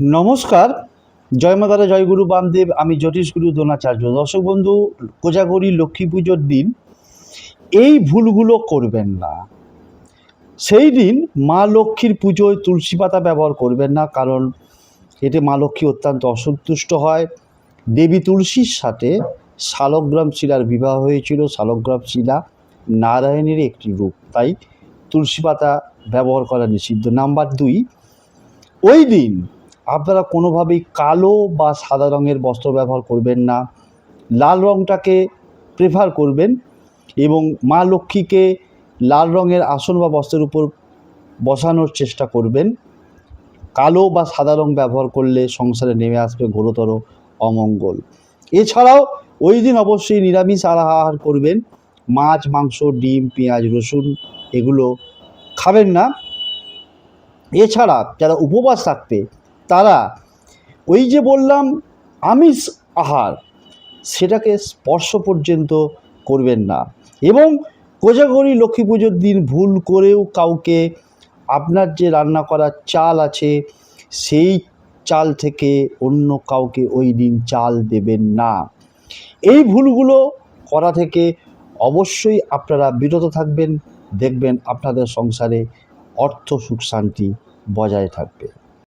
নমস্কার। জয় মাতারা জয়গুরু বামদেব, আমি জ্যোতিষগুরু দোনাচার্য দর্শক বন্ধু, কোজাগরি লক্ষ্মী পুজোর দিন এই ভুলগুলো করবেন না। সেই দিন মা লক্ষ্মীর পুজোয় তুলসী পাতা ব্যবহার করবেন না, কারণ এতে মা লক্ষ্মী অত্যন্ত অসন্তুষ্ট হয়। দেবী তুলসীর সাথে শালগ্রাম শিলার বিবাহ হয়েছিল। শালগ্রাম শিলা নারায়ণের একটি রূপ। তাই তুলসী পাতা ব্যবহার করা নিষিদ্ধ। নাম্বার দুই, ওই দিন আপনারা কোনোভাবেই কালো বা সাদা রঙের বস্ত্র ব্যবহার করবেন না। লাল রঙটাকে প্রেফার করবেন এবং মা লক্ষ্মীকে লাল রঙের আসন বা বস্ত্রের উপর বসানোর চেষ্টা করবেন। কালো বা সাদা রং ব্যবহার করলে সংসারে নেমে আসবে ঘোরতর অমঙ্গল। এছাড়াও ওই দিন অবশ্যই নিরামিষ আহার করবেন। মাছ, মাংস, ডিম, পেঁয়াজ, রসুন এগুলো খাবেন না। এছাড়া যারা উপবাস থাকবে তারা, ওই যে বললাম আমিষ আহার, সেটাকে স্পর্শ পর্যন্ত করবেন না। এবং কোজাগরি লক্ষ্মী পুজোর দিন ভুল করেও কাউকে আপনার যে রান্না করা চাল আছে, সেই চাল থেকে অন্য কাউকে ওই দিন চাল দেবেন না। এই ভুলগুলো করা থেকে অবশ্যই আপনারা বিরত থাকবেন, দেখবেন আপনাদের সংসারে অর্থ সুখ শান্তি বজায় থাকবে।